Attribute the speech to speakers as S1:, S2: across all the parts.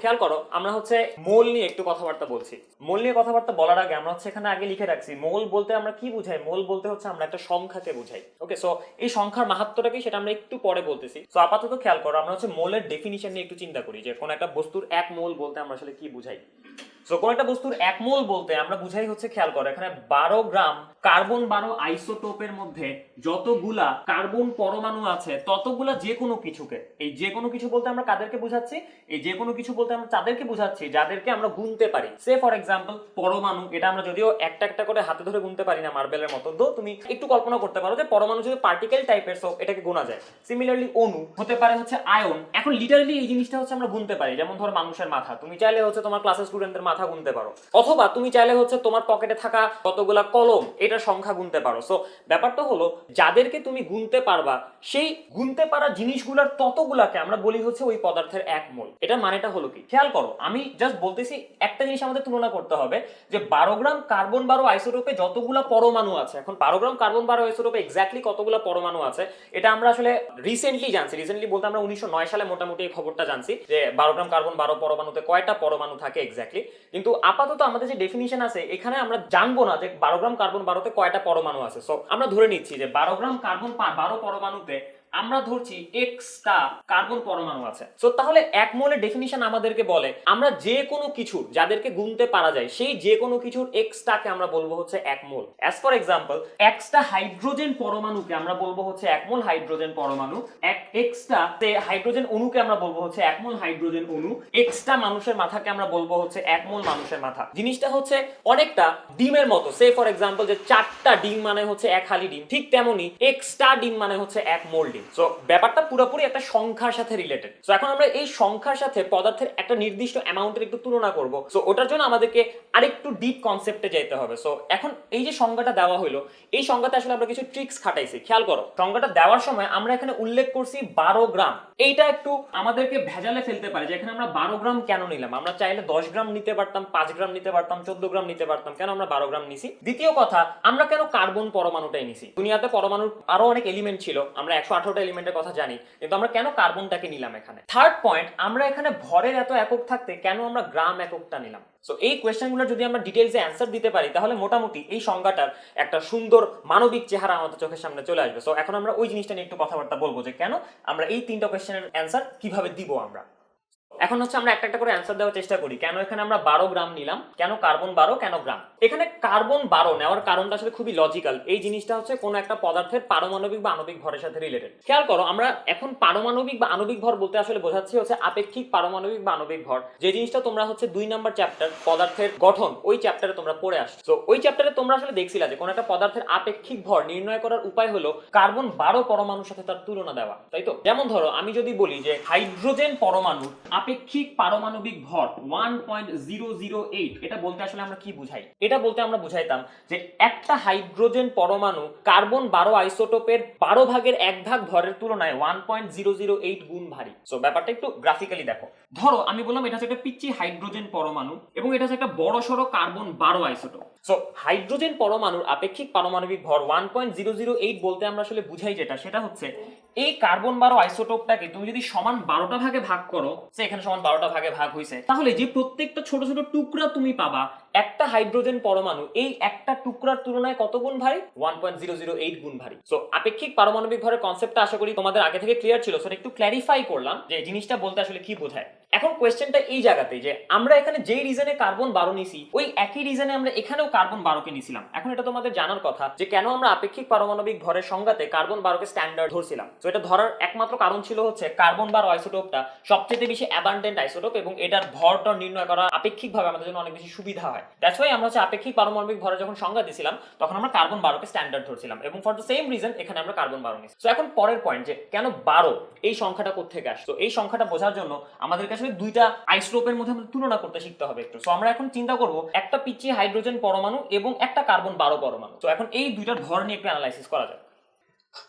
S1: খেয়াল করো, আমরা হচ্ছে মোল নিয়ে একটু কথাবার্তা বলছি। মোল নিয়ে কথাবার্তা বলার আগে আমরা হচ্ছে এখানে আগে লিখে রাখছি, মোল বলতে আমরা কি বুঝাই? মোল বলতে হচ্ছে আমরা একটা সংখ্যাকে বুঝাই। ওকে সো এই সংখ্যার মাহাত্মটা কি সেটা আমরা একটু পরে বলতেছি। সো আপাতত খেয়াল করো, আমরা হচ্ছে মোলের ডেফিনিশন নিয়ে একটু চিন্তা করি যে কোন একটা বস্তুর এক মোল বলতে আমরা আসলে কি বুঝাই। সো কোন একটা বস্তুর এক মোল বলতে আমরা বুঝাই হচ্ছে খেয়াল করো, এখানে বারো গ্রাম কার্বন বারো আইসোটোপের মধ্যে যতগুলা কার্বন পরমাণু আছে, ততগুলা যে কোনো কিছুকে, এই যে কোনো কিছু বলতে আমরা কাদেরকে বুঝাচ্ছি? এই যে কোনো কিছু বলতে আমরা তাদেরকে বুঝাচ্ছি, যাদেরকে আমরা গুনতে পারি। সে ফর এক্সাম্পল পরমাণু, এটা আমরা যদিও একটা একটা করে হাতে ধরে গুনতে পারি না মার্বেলের মতো তো তুমি একটু কল্পনা করতে পারো যে পরমাণু যদি পার্টিকেল টাইপের সো এটাকে গোনা যায়। সিমিলারলি অণু হতে পারে হচ্ছে আয়ন এখন লিটারালি এই জিনিসটা হচ্ছে আমরা গুনতে পারি, যেমন ধরো মানুষের মাথা, তুমি চাইলে হচ্ছে তোমার ক্লাসের স্টুডেন্টদের মাথা গুনতে পারো। অথবা তুমি চাইলে হচ্ছে তোমার পকেটে থাকা কতগুলা কলম এটার সংখ্যা গুনতে পারো। সো ব্যাপারটা হলো, যাদেরকে তুমি গুনতে পারবা, সেই গুনতে পারা জিনিসগুলোর ততগুলাকে আমরা বলি হচ্ছে ওই পদার্থের এক মোল। এটার মানেটা হলো কি? খেয়াল করো, আমি জাস্ট বলতেছি একটা জিনিস আমাদের তুলনা করতে হবে, যে বারো গ্রাম কার্বন বারো আইসোটোপে যতগুলা পরমাণু আছে, এখন বারো গ্রাম কার্বন বারো আইসোটোপে এক্স্যাক্টলি কতগুলা পরমাণু আছে, এটা আমরা আসলে রিসেন্টলি জানছি। রিসেন্টলি বলতে আমরা উনিশশো নয় সালে মোটামুটি এই খবরটা জানছি, যে বারো গ্রাম কার্বন বারো পরমাণুতে কয়টা পরমাণু থাকে এক্স্যাক্টলি কিন্তু আপাতত আমাদের যে ডেফিনিশন আছে, এখানে আমরা জানব না যে বারো গ্রাম কার্বন বারোতে কয়টা পরমাণু আছে। সো আমরা ধরে নিচ্ছি যে বারো গ্রাম কার্বন বারো পরমাণুতে আমরা ধরছি এক্সটা কার্বন পরমাণু আছে। সো তাহলে এক মোলের ডেফিনিশন আমাদেরকে বলে, আমরা যে কোনো কিছু যাদেরকে গুনতে পারা যায়, সেই যে কোনো কিছুর এক্সটাকে আমরা বলব হচ্ছে এক মোল। অ্যাজ ফর এক্সাম্পল এক্সটা হাইড্রোজেন পরমাণুকে আমরা বলব হচ্ছে এক মোল হাইড্রোজেন পরমাণু। এক এক্সটা হাইড্রোজেন অণুকে আমরা বলব হচ্ছে এক মোল হাইড্রোজেন অণু। এক্সটা মানুষের মাথাকে আমরা বলব হচ্ছে এক মোল মানুষের মাথা। জিনিসটা হচ্ছে অনেকটা ডিমের মতো। সে ফর এক্সাম্পল যে চারটা ডিম মানে হচ্ছে এক হালি ডিম। ঠিক তেমনি এক্সট্রা ডিম মানে হচ্ছে এক মোল ডিম। সো ব্যাপারটা পুরোপুরি একটা সংখ্যার সাথে রিলেটেড সো এখন আমরা এই সংখ্যার সাথে পদার্থের একটা নির্দিষ্ট অ্যামাউন্টের একটু তুলনা করব। সো ওটার জন্য আমাদেরকে আরেকটু ডিপ কনসেপ্টে যেতে হবে। সো এখন এই যে সংজ্ঞাটা দেওয়া হলো এই সংজ্ঞাতে আসলে আমরা কিছু ট্রিক্স খাটাইছি, খেয়াল করো। সংজ্ঞাটা দেওয়ার সময় আমরা এখানে উল্লেখ করছি বারো গ্রাম। এইটা একটু আমাদেরকে ভেজালে ফেলতে পারে যে এখানে আমরা বারো গ্রাম কেন নিলাম? আমরা চাইলে দশ গ্রাম নিতে পারতাম, পাঁচ গ্রাম নিতে পারতাম, চোদ্দ গ্রাম নিতে পারতাম। কেন আমরা বারো গ্রাম নিছি? দ্বিতীয় কথা, আমরা কেন কার্বন পরমাণুটাই নিছি? দুনিয়াতে পরমাণুর আরও অনেক এলিমেন্ট ছিল। আমরা একশো আঠারো আঠারোটা এলিমেন্টের কথা জানি, কিন্তু আমরা কেন কার্বনটাকে নিলাম এখানে? থার্ড পয়েন্ট আমরা এখানে ভরের এত একক থাকতে কেন আমরা গ্রাম এককটা নিলাম? সো এই কোয়েশ্চেনগুলো যদি আমরা ডিটেলসে অ্যান্সার দিতে পারি, তাহলে মোটামুটি এই সংজ্ঞাটার একটা সুন্দর মানবিক চেহারা আমাদের চোখের সামনে চলে আসবে। সো এখন আমরা ওই জিনিসটা নিয়ে একটু কথাবার্তা বলব যে, কেন আমরা এই তিনটা কোয়েশ্চেনের অ্যান্সার কীভাবে দিব আমরা? এখন হচ্ছে আমরা একটা একটা করে অ্যান্সার দেওয়ার চেষ্টা করি। কেন এখানে আমরা বারো গ্রাম নিলাম? কেন কার্বন বারো, কেন গ্রাম? এখানে কার্বন বারো নেওয়ার কারণটা আসলে খুবই লজিক্যাল এই জিনিসটা হচ্ছে কোনো একটা পদার্থের পারমাণবিক বা আণবিক ভরের সাথে রিলেটেড খেয়াল করো, আমরা এখন পারমাণবিক বা আণবিক ভর বলতে আসলে বোঝাচ্ছি হচ্ছে আপেক্ষিক পারমাণবিক বা আণবিক ভর। যে জিনিসটা তোমরা হচ্ছে দুই নম্বর চ্যাপ্টার পদার্থের গঠন, ওই চ্যাপ্টারে তোমরা পড়ে আসছো। তো ওই চ্যাপ্টারে তোমরা আসলে দেখছিলা যে কোনো একটা পদার্থের আপেক্ষিক ভর নির্ণয় করার উপায় হলো কার্বন বারো পরমাণুর সাথে তার তুলনা দেওয়া, তাই তো? যেমন ধরো, আমি যদি বলি যে হাইড্রোজেন পরমাণুর আপেক্ষিক পারমাণবিক ভর one point zero zero eight এটা বলতে আসলে আমরা কি বুঝাই? এটা বলতে আমরা বুঝাইতাম যে একটা হাইড্রোজেন পরমাণু কার্বন বারো আইসোটোপের বারো ভাগের এক ভাগ ভরের তুলনায় one point zero zero eight গুণ ভারী। সো ব্যাপারটা একটু গ্রাফিক্যালি দেখো। ধরো, আমি বললাম এটা একটা পিচ্ছি হাইড্রোজেন পরমাণু এবং এটা একটা বড় সড়ো কার্বন বারো আইসোটোপ। সো হাইড্রোজেন পরমাণুর আপেক্ষিক পারমাণবিক ভর one point zero zero eight বলতে আমরা আসলে বুঝাই যেটা, সেটা হচ্ছে এই কার্বন বারো আইসোটোপটাকে তুমি যদি সমান বারোটা ভাগে ভাগ করো, সে এখানে সমান বারোটা ভাগে ভাগ হয়েছে তাহলে যে প্রত্যেকটা ছোট ছোট টুকরা তুমি পাবা একটা হাইড্রোজেন পরমাণু, এই একটা টুকরার তুলনায় কত গুণ ভারী? One point zero zero eight গুণ ভারী। সো আপেক্ষিক পারমাণবিক ভরের কনসেপ্টটা আশা করি তোমাদের আগে থেকে ক্লিয়ার ছিল সেটা একটু ক্ল্যারিফাই করলাম যে জিনিসটা বলতে আসলে কি বোঝায়। এখন কোয়েশ্চেনটা এই জায়গাতে যে, আমরা এখানে যেই রিজনে কার্বন বারো নিছি, ওই একই রিজনে আমরা এখানেও কার্বন বারোকে নিছিলাম। এখন এটা তোমাদের জানার কথা যে, কেন আমরা আপেক্ষিক পারমাণবিক ভরের সংজ্ঞাতে কার্বন বারোকে স্ট্যান্ডার্ড ধরছিলাম? তো এটা ধরার একমাত্র কারণ ছিল হচ্ছে কার্বন বারো আইসোটোপটা সবচেয়ে বেশি অ্যাবান্ডেন্ট আইসোটোপ এবং এটার ভরটা নির্ণয় করা আপেক্ষিকভাবে আমাদের জন্য অনেক বেশি সুবিধা হয়। দ্যাটস ওয়াই আমরা হচ্ছে আপেক্ষিক পারমাণবিক যখন সংজ্ঞা তখন আমরা কার্বন বারোকে স্ট্যান্ডার্ড ধরছিলাম এবং ফর দ্য সেম রিজন এখানে আমরা কার্বন বারো নিচ্ছি তো এখন পরের পয়েন্ট যে কেন বারো, এই সংখ্যাটা কোথেকে আসছে? তো এই সংখ্যাটা বোঝার জন্য আমাদের কাছে দুইটা আইসোটোপের মধ্যে আমাদের তুলনা করতে শিখতে হবে একটু। সো আমরা এখন চিন্তা করব একটা পিচ্ছি হাইড্রোজেন পরমাণু এবং একটা কার্বন বারো পরমাণু। তো এখন এই দুইটার ভর নিয়ে একটু অ্যানালাইসিস করা যায়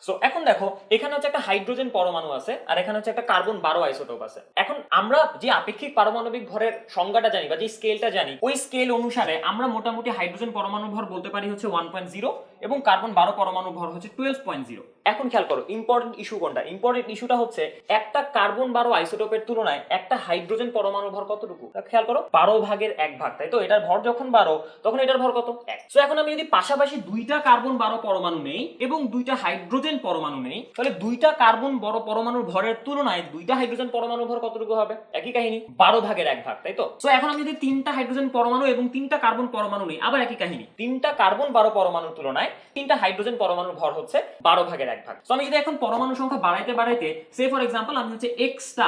S1: সো এখন দেখো, এখানে হচ্ছে একটা হাইড্রোজেন পরমাণু আছে, আর এখানে হচ্ছে একটা কার্বন বারো আইসোটোপ আছে। এখন আমরা যে আপেক্ষিক পারমাণবিক ভরের সংজ্ঞাটা জানি বা যে স্কেলটা জানি, ওই স্কেল অনুসারে আমরা মোটামুটি হাইড্রোজেন পরমাণু ভর বলতে পারি হচ্ছে ওয়ান পয়েন্ট জিরো এবং কার্বন বারো পরমাণু ভর হচ্ছে টুয়েলভ পয়েন্ট জিরো এখন খেয়াল করো ইম্পর্টেন্ট ইস্যু কোনটা? ইম্পর্টেন্ট ইস্যুটা হচ্ছে একটা কার্বন বারো আইসোটোপের তুলনায় একটা হাইড্রোজেন পরমাণু ভর কতটুকু? খেয়াল করো, বারো ভাগের এক ভাগ, তাই তো? এটার ভর যখন বারো, তখন এটার ভর কত? এক। তো এখন আমি যদি পাশাপাশি দুইটা কার্বন বারো পরমাণু নেই এবং দুইটা হাইড্রোজেন পরমাণু নেই। তাহলে দুইটা কার্বন বড় পরমাণুর ভরের তুলনায় দুইটা হাইড্রোজেন পরমাণু ভর কতটুকু হবে? একই কাহিনী, বারো ভাগের এক ভাগ, তাই তো? তো এখন আমি যদি তিনটা হাইড্রোজেন পরমাণু এবং তিনটা কার্বন পরমাণু নেই, আবার একই কাহিনী। তিনটা কার্বন বারো পরমাণুর তুলনায় তিনটা হাইড্রোজেন পরমাণুর ভর হচ্ছে বারো ভাগের এক ভাগ। তো আমি যদি এখন পরমাণু সংখ্যা বাড়াইতে বাড়াইতে সে ফর এক্সাম্পল আমি হচ্ছে এক্সটা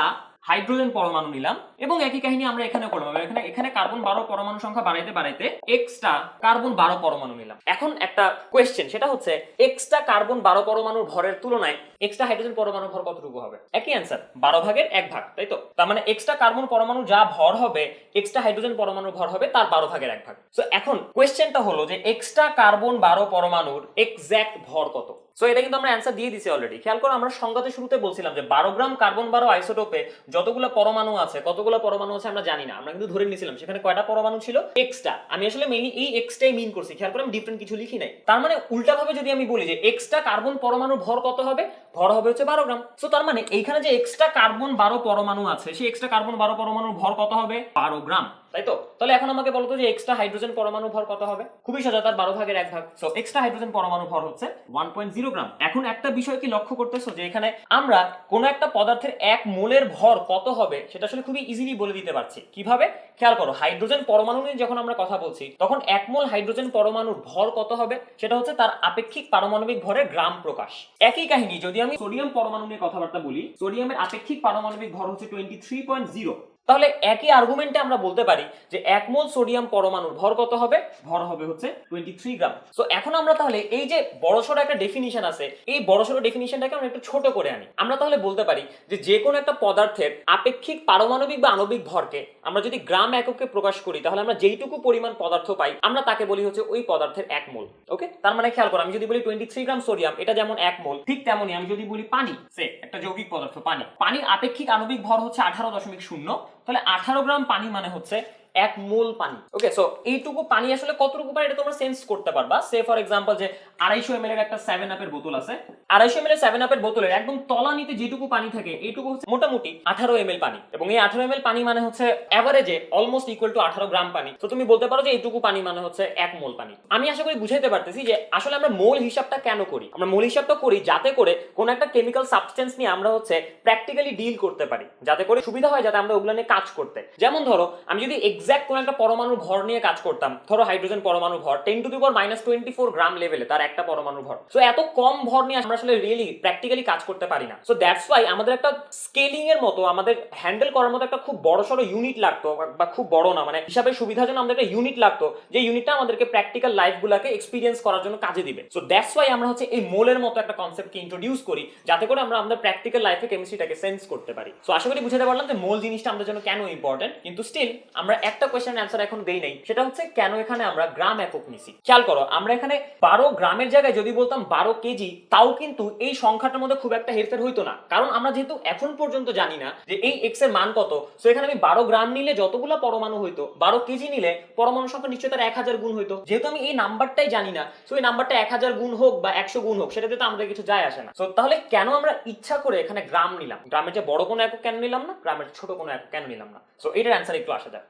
S1: হাইড্রোজেন পরমাণু নিলাম। এবং একই কাহিনী আমরা এখানে করলাম। এখানে এখানে কার্বন বারো পরমাণু সংখ্যা বাড়াইতে বাড়াইতে এক্সটা কার্বন বারো পরমাণু নিলাম। এখন একটা কোয়েশ্চেন সেটা হচ্ছে এক্সটা কার্বন বারো পরমাণুর ভরের তুলনায় এক্সট্রা হাইড্রোজেন পরমাণু ভর কতটুকু হবে? একই অ্যান্সার বারো ভাগের এক ভাগ, তাই তো? তার মানে এক্সট্রা কার্বন পরমাণু যা ভর হবে এক্সট্রা হাইড্রোজেন পরমাণুর ভর হবে তার বারো ভাগের এক ভাগ। তো এখন কোয়েশ্চেনটা হলো যে এক্সট্রা কার্বন বারো পরমাণুর এক্স্যাক্ট ভর কত? সো এটা কিন্তু আমরা অ্যান্সার দিয়ে দিছি অলরেডি খেয়াল করো, আমরা সংজ্ঞাতে শুরুতে বলছিলাম যে বারো গ্রাম কার্বন বারো আইসোটোপে যতগুলো পরমাণু আছে, কতগুলো পরমাণু আছে আমরা জানি না। আমরা কিন্তু ধরে নিয়েছিলাম, সেখানে কয়টা পরমাণু ছিল? এক্সটা আমি আসলে মেইনলি এই এক্সটাই মিন করছি। খেয়াল করে আমি ডিফারেন্ট কিছু লিখি নাই। তার মানে উল্টাভাবে যদি আমি বলি যে এক্সটা কার্বন পরমাণু ভর কত হবে? ভর হবে হচ্ছে বারো গ্রাম। সো তার মানে এইখানে যে এক্সট্রা কার্বন বারো পরমাণু আছে, সেই এক্সট্রা কার্বন বারো পরমাণুর ভর কত হবে? বারো গ্রাম। তাই তো? তাহলে এখন আমাকে বলতো যে এক্সট্রা হাইড্রোজেন পরমাণু ভর কত হবে? খুবই সোজা, তার বারো ভাগের এক ভাগ। সো এক্সট্রা হাইড্রোজেন পরমাণু ভর হচ্ছে ওয়ান পয়েন্ট জিরো গ্রাম এখন একটা বিষয় কি লক্ষ্য করতেছো? যে এখানে আমরা কোন একটা পদার্থের এক মোলের ভর কত হবে সেটা আসলে খুবই ইজিলি বলে দিতে পারছি। কীভাবে? খেয়াল করো হাইড্রোজেন পরমাণু নিয়ে যখন আমরা কথা বলছি, তখন এক মোল হাইড্রোজেন পরমাণুর ভর কত হবে? সেটা হচ্ছে তার আপেক্ষিক পারমাণবিক ভরের গ্রাম প্রকাশ। একই কাহিনী, যদি আমি সোডিয়াম পরমাণু নিয়ে কথাবার্তা বলি সোডিয়ামের আপেক্ষিক পারমাণবিক ভর হচ্ছে টোয়েন্টি থ্রি পয়েন্ট জিরো তাহলে একই আর্গুমেন্টে আমরা বলতে পারি যে এক মোল সোডিয়াম পরমাণুর ভর কত হবে? ভর হবে হচ্ছে টোয়েন্টি থ্রি গ্রাম। সো এখন আমরা তাহলে এই যে বড়সড় একটা ডেফিনিশন আছে, এই বড়সড় ডেফিনিশনটাকে আমরা একটু ছোট করে আনি। আমরা তাহলে বলতে পারি যে যে কোনো একটা পদার্থের আপেক্ষিক পারমাণবিক বা আণবিক ভরকে আমরা যদি গ্রাম এককে প্রকাশ করি, তাহলে আমরা যেইটুকু পরিমাণ পদার্থ পাই, আমরা তাকে বলি হচ্ছে ওই পদার্থের এক মোল। ওকে তার মানে খেয়াল করো, আমি যদি বলি টোয়েন্টি থ্রি গ্রাম সোডিয়াম এটা যেমন এক মোল, ঠিক তেমনই আমি যদি বলি পানি, সে একটা যৌগিক পদার্থ, পানি। পানির আপেক্ষিক আণবিক ভর হচ্ছে আঠারো দশমিক শূন্য তাহলে আঠারো গ্রাম পানি মানে হচ্ছে এক মোল পানি। ওকে সো এইটুকু পানি আসলে কতটুকু পানি, এটা তোমরা সেন্স করতে পারবা। সে ফর এক্সাম্পল যে আড়াইশো এম এর একটা সেভেন আপের বোতল আছে। আড়াইশো এম এর সেভেন আপের বোতলের একদম তলানিতে যেটুকু পানি থাকে, এইটুকু হচ্ছে মোটামুটি আঠারো এম পানি। এবং এই আঠারো এম পানি মানে হচ্ছে অ্যাভারেজে অলমোস্ট ইকুয়াল টু আঠারো গ্রাম পানি। তো তুমি বলতে পারো যে এইটুকু পানি মানে হচ্ছে এক মোল পানি। আমি আশা করি বুঝাইতে পারতেছি যে আসলে আমরা মোল হিসাবটা কেন করি? আমরা মোল হিসাবটা করি যাতে করে কোন একটা কেমিক্যাল সাবস্টেন্স নিয়ে আমরা হচ্ছে প্র্যাকটিক্যালি ডিল করতে পারি। যাতে করে সুবিধা হয় যাতে আমরা ওগুলো নিয়ে কাজ করতে। যেমন ধরো, আমি যদি এক্সাক্ট কোন একটা পরমাণুর ভর নিয়ে কাজ করতাম। ধরো হাইড্রোজেন পরমাণু ভর ten to the power minus twenty four gram লেভেলে তার একটা পরমাণু ভর সো এত কম ভর নিয়ে আমরা আসলে রিয়েলি প্র্যাকটিক্যালি কাজ করতে পারি না। সো দ্যাটস ওয়াই আমাদের একটা স্কেলিং এর মতো, আমাদের হ্যান্ডেল করার মতো একটা খুব বড় সড়ো ইউনিট লাগতো, বা- খুব বড় না মানে হিসাবে সুবিধার জন্য আমাদের একটা ইউনিট লাগতো, যে ইউনিটটা আমাদেরকে প্র্যাকটিক্যাল লাইফ গুলাকে এক্সপিরিয়েন্স করার জন্য কাজে দিবে। সো দ্যাটস ওয়াই আমরা হচ্ছে এই মোলের মতো একটা কনসেপ্টকে ইন্ট্রোডিউস করি, যাতে করে আমরা আমাদের প্র্যাকটিক্যাল লাইফে কেমিস্ট্রিটাকে সেন্স করতে পারি। সো আশা করি বুঝাতে পারলাম যে মোল জিনিসটা আমাদের জন্য কেন ইম্পর্টেন্ট কিন্তু স্টিল আমরা একটা কোয়েশ্চেন অ্যান্সার এখন দেই নাই। সেটা হচ্ছে, কেন এখানে আমরা গ্রাম একক নিছি? খেয়াল করো, আমরা এখানে বারো গ্রামের জায়গায় যদি বলতাম বারো কেজি, তাও কিন্তু এই সংখ্যাটার মধ্যে খুব একটা হেরফের হইতো না। কারণ আমরা যেহেতু এখন পর্যন্ত জানি না যে এই এক্সের মান কত সো এখানে আমি বারো গ্রাম নিলে যতগুলো পরমাণু হইতো, বারো কেজি নিলে পরমাণু সংখ্যা নিশ্চয়ই তার এক হাজার গুণ হইতো। যেহেতু আমি এই নাম্বারটাই জানি না সো এই নাম্বারটা এক হাজার গুণ হোক বা একশো গুণ হোক, সেটাতে তো আমাদের কিছু যায় আসে না। সো তাহলে কেন আমরা ইচ্ছা করে এখানে গ্রাম নিলাম? গ্রামের যে বড় কোনো একক কেন নিলাম না? গ্রামের ছোট কোনো একক কেন নিলাম না? সো এটার অ্যান্সার একটু আসা যাক।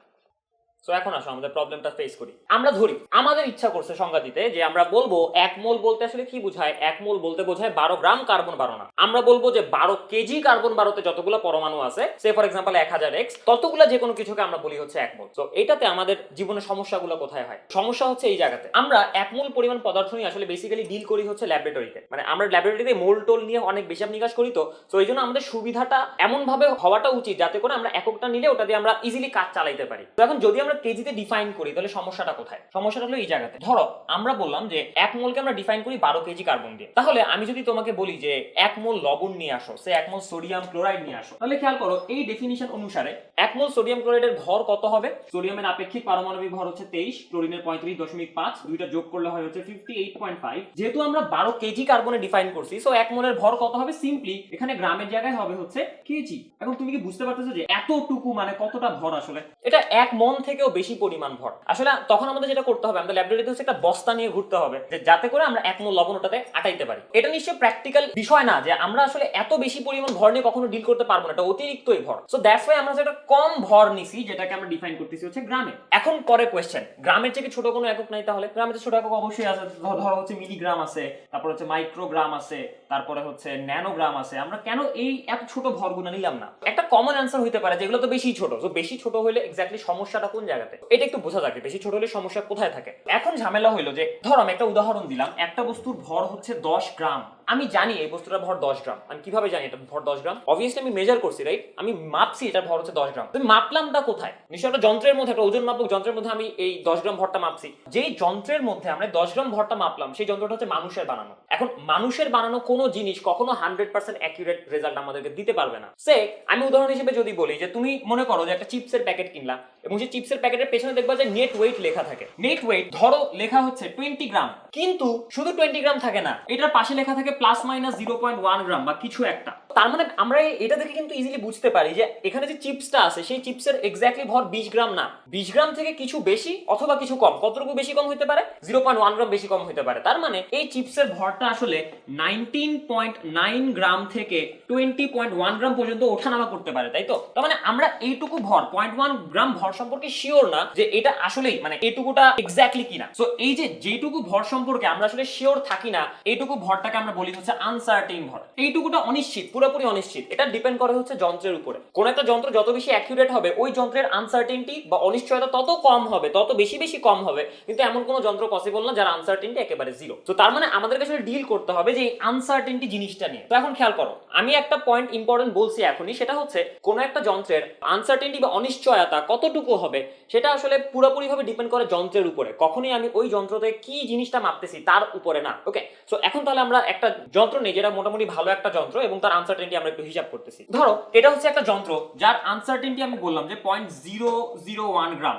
S1: সো এখন আসো, আমাদের প্রবলেমটা ফেস করি। আমরা ধরি, আমাদের ইচ্ছা করছে সংজ্ঞা দিতে যে আমরা বলব এক মোল বলতে আসলে কি বোঝায়? এক মোল বলতে বোঝায় বারো গ্রাম কার্বন বারো না আমরা বলব যে বারো কেজি কার্বন বারোতে যতগুলো পরমাণু আছে সে ফর এক্সাম্পল এক হাজার এক্স ততগুলো যে কোনো কিছুকে আমরা বলি হচ্ছে এক মোল। তো এটাতে আমাদের জীবনের সমস্যাগুলো কোথায় হয়? সমস্যা হচ্ছে এই জায়গাতে। আমরা এক মোল পরিমাণ পদার্থ নিয়ে আসলে বেসিক্যালি ডিল করি হচ্ছে ল্যাবরেটরিতে মানে আমরা ল্যাবরেটরিতে মোল টোল নিয়ে অনেক হিসাব নিকাশ করি তো। তো এই জন্য আমাদের সুবিধাটা এমন ভাবে হওয়াটা উচিত যাতে করে আমরা এককটা নিলে ওটা দিয়ে আমরা ইজিলি কাজ চালাইতে পারি। তো এখন যদি আমরা কেজিতে ডিফাইন করি, তাহলে সমস্যাটা কোথায়? সমস্যাটা হলো এই জায়গাতে। ধরো, আমরা বললাম যে এক মোলকে আমরা ডিফাইন করি বারো কেজি কার্বন দিয়ে। তাহলে আমি যদি তোমাকে বলি যে এক মোল লবণ নিয়ে আসো, সে এক মোল সোডিয়াম ক্লোরাইড নিয়ে আসো, তাহলে খেয়াল করো, এই ডেফিনিশন অনুসারে এক মোল সোডিয়াম ক্লোরাইডের ভর কত হবে? সোডিয়ামের আপেক্ষিক পারমাণবিক ভর হচ্ছে তেইশ ক্লোরিনের পঁয়ত্রিশ দশমিক পাঁচ, দুইটা যোগ করলে হয় হচ্ছে ফিফটি এইট পয়েন্ট ফাইভ যেহেতু আমরা বারো কেজি কার্বনে ডিফাইন করছি সো এক মোলের ভর কত হবে? সিম্পলি এখানে গ্রামের জায়গায় হবে হচ্ছে কেজি এখন তুমি কি বুঝতে পারতেছো যে এতটুকু মানে কতটা ভর আসলে? এটা এক মন থেকেও বেশি পরিমাণ ভর। আসলে তখন আমাদের যেটা করতে হবে, আমাদের ল্যাবরেটরিতে হচ্ছে একটা বস্তা নিয়ে ঘুরতে হবে, যে যাতে করে আমরা এক মোল লবণ ওটাতে আটাইতে পারি। এটা নিশ্চয়ই প্র্যাকটিক্যাল বিষয় না, যে আমরা আসলে এত বেশি পরিমাণ ভর নিয়ে কখনো ডিল করতে পারব না, এটা অতিরিক্তই ভর। সো দ্যাটস ওয়াই আমরা যেটা কম ভর নিছি, যেটাকে আমরা ডিফাইন করতেছি হচ্ছে গ্রামে। এখন পরে কোয়েশ্চেন গ্রামের থেকে ছোট কোনো একক নাই তাহলে? গ্রামের ছোট একক অবশ্যই আছে ধরো হচ্ছে মিলিগ্রাম আছে, তারপর হচ্ছে মাইক্রোগ্রাম আছে, তারপরে হচ্ছে ন্যানোগ্রাম আছে। আমরা কেন এই এত ছোট ভরগুলো নিলাম না? একটা কমন অ্যান্সার হইতে পারে, যেগুলো তো বেশি ছোট। তো বেশি ছোট হলে এক্স্যাক্টলি সমস্যাটা কোন জায়গাতে। এটা একটু বোঝা যাবে বেশি ছোট হলে সমস্যা কোথায় থাকে। এখন ঝামেলা হইল যে, ধর আমি একটা উদাহরণ দিলাম, একটা বস্তুর ভর হচ্ছে দশ গ্রাম। আমি জানি এই বস্তুটার ভর দশ গ্রাম। আমি কীভাবে জানি এটা ভর দশ গ্রাম? অবভিয়াসলি আমি মেজার করছি রাইট আমি মাপছি এটার ভর হচ্ছে দশ গ্রাম। তো মাপলামটা কোথায়? নিশ্চয় একটা যন্ত্রের মধ্যে, একটা ওজন মাপক যন্ত্রের মধ্যে আমি এই দশ গ্রাম ভরটা মাপছি। যেই যন্ত্রের মধ্যে আমরা দশ গ্রাম ভরটা মাপলাম, সেই যন্ত্রটা হচ্ছে মানুষের বানানো। এখন মানুষের বানানো কোনো জিনিস কখনো হান্ড্রেড পার্সেন্ট অ্যাকিউরেট রেজাল্ট আমাদেরকে দিতে পারবে না। সে আমি উদাহরণ হিসেবে যদি বলি যে তুমি মনে করো যে একটা চিপসের প্যাকেট কিনলা এবং সেই চিপসের প্যাকেটের পেছনে দেখবা যে নেট ওয়েট লেখা থাকে। নেট ওয়েট ধরো লেখা হচ্ছে টোয়েন্টি গ্রাম। কিন্তু শুধু টোয়েন্টি গ্রাম থাকে না, এটার পাশে লেখা থাকে plus minus zero point one gram বা কিছু একটা। তার মানে আমরা এটা দেখে কিন্তু ইজিলি বুঝতে পারি যে এখানে যে চিপসটা আছে, সেই চিপসের এক্স্যাক্টলি ভর বিশ গ্রাম না। বিশ গ্রাম থেকে কিছু বেশি অথবা কিছু কম। কতটুকু বেশি কম হতে পারে? জিরো পয়েন্ট ওয়ান গ্রাম বেশি কম হতে পারে। তার মানে এই চিপসের ভরটা আসলে নাইনটিন পয়েন্ট নাইন গ্রাম থেকে টোয়েন্টি পয়েন্ট ওয়ান গ্রাম পর্যন্ত ওঠানামা করতে পারে, তাই তো? তার মানে আমরা এইটুকু ভর পয়েন্ট ওয়ান গ্রাম ভর সম্পর্কে শিওর না যে এটা আসলেই মানে এইটুকুটা এক্স্যাক্টলি কিনা। সো এই যে যেটুকু ভর সম্পর্কে আমরা আসলে শিওর থাকি না, এইটুকু ভরটাকে আমরা বলি হচ্ছে আনসার্টেন ভর। এইটুকুটা অনিশ্চিত। পুরোপুরি অনিশ্চিত। এটা ডিপেন্ড করে হচ্ছে যন্ত্রের উপরে। কোন একটা যন্ত্র যত বেশি অ্যাকিউরেট হবে, ওই যন্ত্রের আনসার্টেনটি বা অনিশ্চয়তা তত কম হবে, তত বেশি বেশি কম হবে। কিন্তু এমন কোনো যন্ত্র পসিবল না যার আনসার্টেনটি একেবারে জিরো তো তার মানে আমাদের কাছে ডিল করতে হবে যে আনসার্টেনটি জিনিসটা নিয়ে। তো এখন খেয়াল করো, আমি একটা পয়েন্ট ইম্পর্টেন্ট বলছি এখনই, সেটা হচ্ছে কোন একটা যন্ত্রের আনসার্টেনটি বা অনিশ্চয়তা কতটুকু হবে, সেটা আসলে পুরোপুরি ভাবে ডিপেন্ড করে যন্ত্রের উপরে। কখনোই আমি ওই যন্ত্রতে কি জিনিসটা মাপতেছি তার উপরে না। ওকে সো এখন তাহলে আমরা একটা যন্ত্র নেই, যেটা মোটামুটি ভালো একটা যন্ত্র এবং তার আনসার্টেনটি আমরা একটু হিসাব করতেছি। ধরো, এটা হচ্ছে একটা যন্ত্র, যার আনসার্টেনটি আমি বললাম যে point zero zero one gram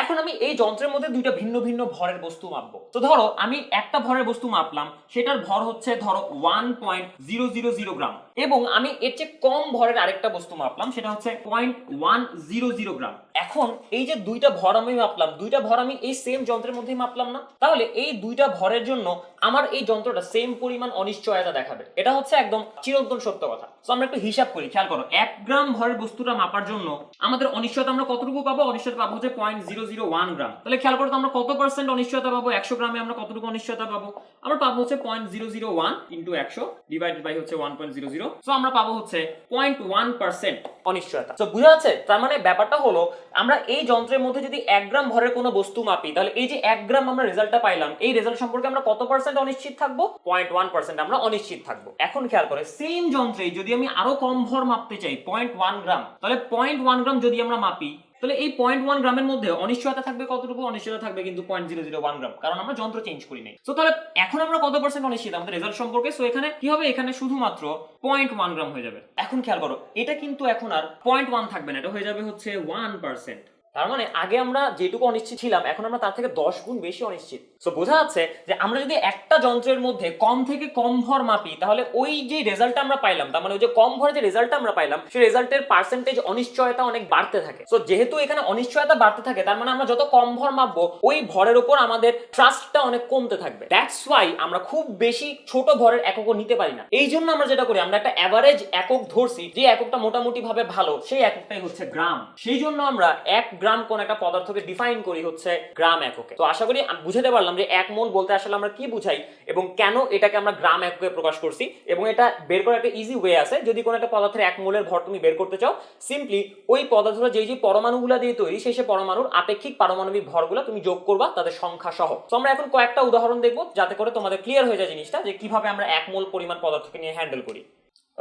S1: এখন আমি এই যন্ত্রের মধ্যে দুইটা ভিন্ন ভিন্ন ভরের বস্তু মাপবো। তো ধরো, আমি একটা ভরের বস্তু মাপলাম, সেটার ভর হচ্ছে ধরো one point zero zero zero gram এবং আমি এর চেয়ে কম ভরের আরেকটা বস্তু মাপলাম, সেটা হচ্ছে point one zero zero gram এখন এই যে দুইটা ভর আমি মাপলাম, দুইটা ভর আমি এই সেম যন্ত্রের মধ্যেই মাপলাম না? তাহলে এই দুইটা ভরের জন্য আমার এই যন্ত্রটা সেম পরিমাণ অনিশ্চয়তা দেখাবে। এটা হচ্ছে একদম চিরন্তন সত্য কথা। তো আমরা একটু হিসাব করি, খেয়াল করো, এক গ্রাম ভরের বস্তুটা মাপার জন্য আমাদের অনিশ্চয়তা আমরা কতটুকু পাবো? অনিশ্চয়তা পাবো হচ্ছে point zero zero one gram. তাহলে খেয়াল করো আমরা কত পার্সেন্ট অনিশ্চয়তা পাবো? একশো গ্রামে আমরা কতটুকু অনিশ্চয়তা পাবো? আমরা পাবো হচ্ছে point zero zero one into একশো ডিভাইডেড বাই হচ্ছে ওয়ান পয়েন্ট জিরো জিরো তো আমরা পাবো হচ্ছে পয়েন্ট ওয়ান পার্সেন্ট অনিশ্চয়তা। তো বুঝা যাচ্ছে? তার মানে ব্যাপারটা হলো, আমরা এই যন্ত্রের মধ্যে যদি এক গ্রাম ভরের কোনো বস্তু মাপি, তাহলে এই যে এক গ্রাম আমরা রেজাল্টটা পাইলাম, এই রেজাল্ট সম্পর্কে আমরা কত পার্সেন্ট অনিশ্চিত থাকব? পয়েন্ট ওয়ান পার্সেন্ট আমরা অনিশ্চিত থাকব। এখন খেয়াল করে সেম যন্ত্রে যদি আমি আরও কম ভর মাপতে চাই পয়েন্ট ওয়ান গ্রাম, তাহলে পয়েন্ট ওয়ান গ্রাম যদি আমরা মাপি তাহলে এই পয়েন্ট ওয়ান গ্রামের মধ্যে অনিশ্চয়তা থাকবে কতটুকু? অনিশ্চয়তা থাকবে কিন্তু point zero zero one gram কারণ আমরা যন্ত্র চেঞ্জ করি নাই। তো তাহলে এখন আমরা কত পার্সেন্ট অনিশ্চিত? আমাদের রেজাল্ট সম্পর্কে? সো এখানে কি হবে? এখানে শুধুমাত্র পয়েন্ট ওয়ান গ্রাম হয়ে যাবে। এখন খেয়াল করো, এটা কিন্তু এখন আর পয়েন্ট ওয়ান থাকবে না, এটা হয়ে যাবে হচ্ছে ওয়ান পার্সেন্ট তার মানে আগে আমরা যেটুকু অনিশ্চিত ছিলাম, এখন আমরা তার থেকে দশ গুণ বেশি অনিশ্চিত। সো বোঝা যাচ্ছে যে আমরা যদি একটা যন্ত্রের মধ্যে কম থেকে কম ভর মাপি, তাহলে ওই যে রেজাল্টটা আমরা পাইলাম, তার মানে ওই যে কম ভরে যে রেজাল্টটা আমরা পাইলাম, সেই রেজাল্টের পার্সেন্টেজ অনিশ্চয়তা অনেক বাড়তে থাকে। সো যেহেতু এখানে অনিশ্চয়তা বাড়তে থাকে, তার মানে আমরা যত কম ভর মাপবো, ওই ভরের উপর আমাদের ট্রাস্টটা অনেক কমতে থাকবে। দ্যাটস ওয়াই আমরা খুব বেশি ছোট ভরের এককও নিতে পারি না। এই জন্য আমরা যেটা করি, আমরা একটা অ্যাভারেজ একক ধরছি, যে এককটা মোটামুটি ভাবে ভালো, সেই এককটাই হচ্ছে গ্রাম। সেই জন্য আমরা এক গ্রাম কোন একটা পদার্থকে ডিফাইন করি হচ্ছে গ্রাম এককে। তো আশা করি বুঝাতে পারলাম যে এক মোল বলতে আসলে আমরা কি বুঝাই এবং কেন এটাকে আমরা গ্রাম এককে প্রকাশ করছি এবং এটা বের করার একটা ইজি ওয়ে আছে। যদি কোনো একটা পদার্থের এক মোলের ভর তুমি বের করতে চাও সিম্পলি ওই পদার্থটা যেই যে পরমাণুগুলো দিয়ে তৈরি সেই সেই পরমাণুর আপেক্ষিক পারমাণবিক ভরগুলো তুমি যোগ করবা তাদের সংখ্যা সহ। তো আমরা এখন কয়েকটা উদাহরণ দেখব যাতে করে তোমাদের ক্লিয়ার হয়ে যায় জিনিসটা যে কীভাবে আমরা এক মোল পরিমাণ পদার্থকে নিয়ে হ্যান্ডেল করি।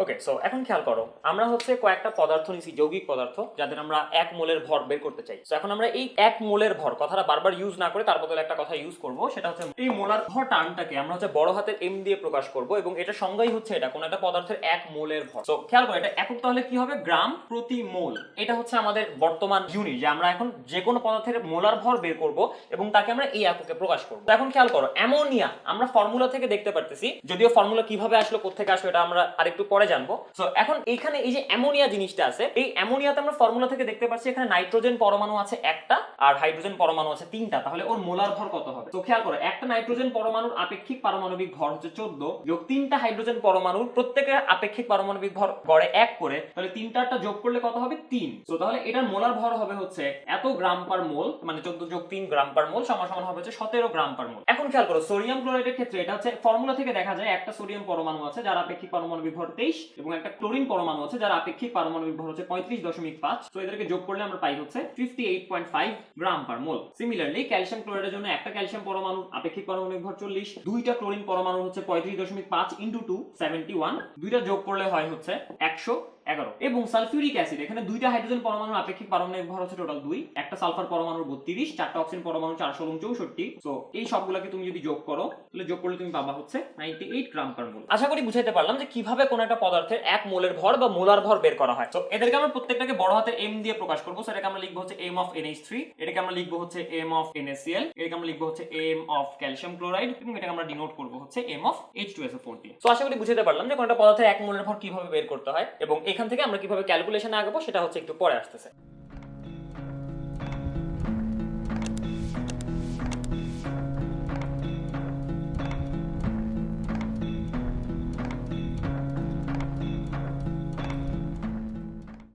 S1: ওকে সো এখন খেয়াল করো, আমরা হচ্ছে কয়েকটা পদার্থ নিছি, যৌগিক পদার্থ, যাদের আমরা এক মোলের ভর বের করতে চাই। তো এখন আমরা এই এক মোলের ভর, কথাটা বারবার ইউজ না করে তার বদলে একটা কথা ইউজ করব, সেটা হচ্ছে এই মোলার ভর টার্মটাকে আমরা হচ্ছে বড় হাতের এম দিয়ে প্রকাশ করব, এবং এটা সংজ্ঞাই হচ্ছে এটা, কোন একটা পদার্থের এক মোলের ভর। তো খেয়াল করো, এটা একক তাহলে কি হবে? গ্রাম প্রতি মোল। এটা হচ্ছে আমাদের বর্তমান ইউনিট যে আমরা এখন যে কোনো পদার্থের মোলার ভর বের করব, এবং তাকে আমরা এই এককে প্রকাশ করব। এখন খেয়াল করো, অ্যামোনিয়া, আমরা ফর্মুলা থেকে দেখতে পারতেছি, যদিও ফর্মুলা কীভাবে আসলো কোথেকে আসলো, এটা আমরা আরেকটু পরে জানব। তো এখন এখানে এই যে অ্যামোনিয়া জিনিসটা আছে, এই অ্যামোনিয়াতে আমরা ফর্মুলা থেকে দেখতে পাচ্ছি এখানে নাইট্রোজেন পরমাণু আছে একটা আর হাইড্রোজেন পরমাণু আছে তিনটা। তাহলে ওর মোলার ভর কত হবে? তো খেয়াল করো, একটা নাইট্রোজেন পরমাণুর আপেক্ষিক পারমাণবিক ভর হচ্ছে চোদ্দ, যোগ তিনটা হাইড্রোজেন পরমাণুর প্রত্যেকের আপেক্ষিক পারমাণবিক ভর গড়ে এক করে, তাহলে তিনটাটা যোগ করলে কত হবে? তিন। তো তাহলে এটার মোলার ভর হবে হচ্ছে এত গ্রাম পার মোল মানে চোদ্দ যোগ তিন গ্রাম পার মোল সমান সমান হবে হচ্ছে সতেরো গ্রাম পার মোল এখন খেয়াল করো সোডিয়াম ক্লোরাইডের ক্ষেত্রে এটা হচ্ছে ফর্মুলা থেকে দেখা যায় একটা সোডিয়াম পরমাণু আছে যার আপেক্ষিক পারমাণবিক ভর তেইশ এবং একটা ক্লোরিন পরমাণু আছে যার আপেক্ষিক পারমাণবিক ভর হচ্ছে পঁয়ত্রিশ দশমিক পাঁচ। তো এদেরকে যোগ করলে আমরা পাই হচ্ছে fifty eight point five gram per mole similarly calcium ক্লোরাইডের জন্য একটা ক্যালসিয়াম পরমাণু, আপেক্ষিক পারমাণবিক ভর চল্লিশ। দুইটা ক্লোরিন পরমাণু হচ্ছে পঁয়ত্রিশ দশমিক পাঁচ ইন্টু টু সেভেন্টি ওয়ান দুইটা যোগ করলে হয় হচ্ছে একশো। এগারো। এবং সালফিউরিক অ্যাসিড, এখানে দুইটা হাইড্রোজেন পরমাণুর আপেক্ষিক পারমাণবিক ভর হচ্ছে টোটাল দুই, একটা সালফার পরমাণুর বত্রিশ, চারটা অক্সিজেন পরমাণু চারশো এবং চৌষট্টি। তো এই সবগুলোকে তুমি যদি যোগ করো, তাহলে যোগ করলে তুমি পাবা হচ্ছে ninety eight gram per mole আশা করি বুঝাইতে পারলাম যে কীভাবে কোন একটা পদার্থের এক মোলের ভর বা মোলার ভর বের করা হয়। তো এদেরকে আমরা প্রত্যেকটাকে বড় হাতের এম দিয়ে প্রকাশ করব। সেটাকে আমরা লিখব হচ্ছে এম অফ এনএইচ থ্রি এটাকে আমরা লিখব হচ্ছে এম অফ এনএসিএল এটাকে আমরা লিখব হচ্ছে এম অফ ক্যালসিয়াম ক্লোরাইড এবং এটাকে আমরা ডিনোট করব হচ্ছে M of H two S four দিয়ে তো আশা করি বুঝাতে পারলাম যে কোন একটা পদার্থের এক মোলের ভর কীভাবে বের করতে হয় এবং এখান থেকে আমরা কীভাবে ক্যালকুলেশনে আগাবো সেটা হচ্ছে একটু পরে আসতেছে।